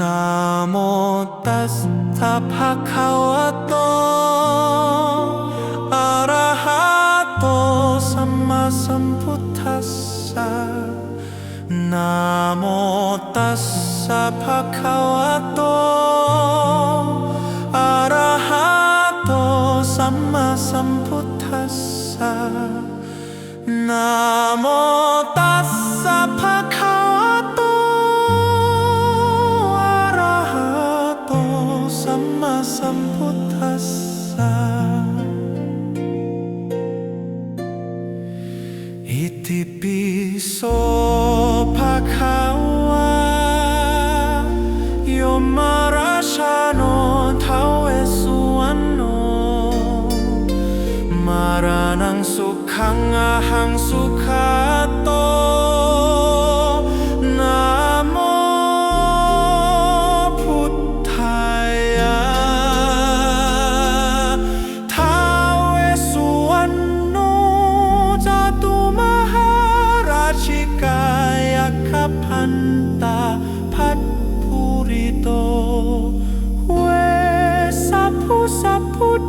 นะโมตัสสะภ มาสัมพุทธัสสะนะโมตัสสะภะคะวะโตอ สุขังอาหังสุขาโตนะโมพุทธายะท้าวเวสุวรรณโนจตุมหาราชิกายขพันตาพัทภูริโต เวสัพพุสัพพุทธ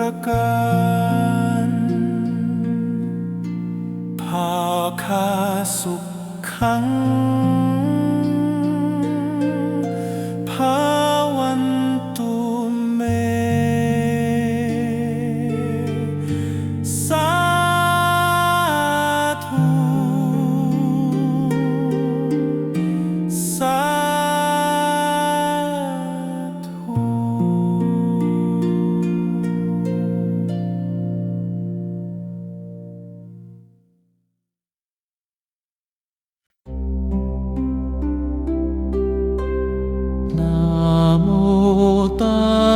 ประการภาคาสุขขัง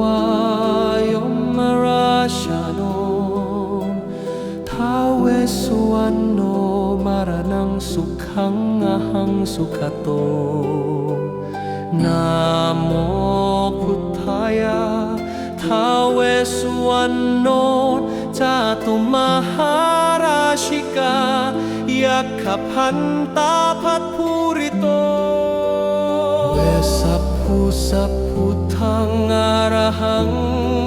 วายมราชาโนท้าวเวสุวรรณโนมารนังสุขังอหังสุขโตนะโมพุทธายะท้าวเวสุวรรณโนจาตุมหาราชิกา ยักขพันตาพัทภูริโต เวสัพพุสัพพุ ทังอรหัง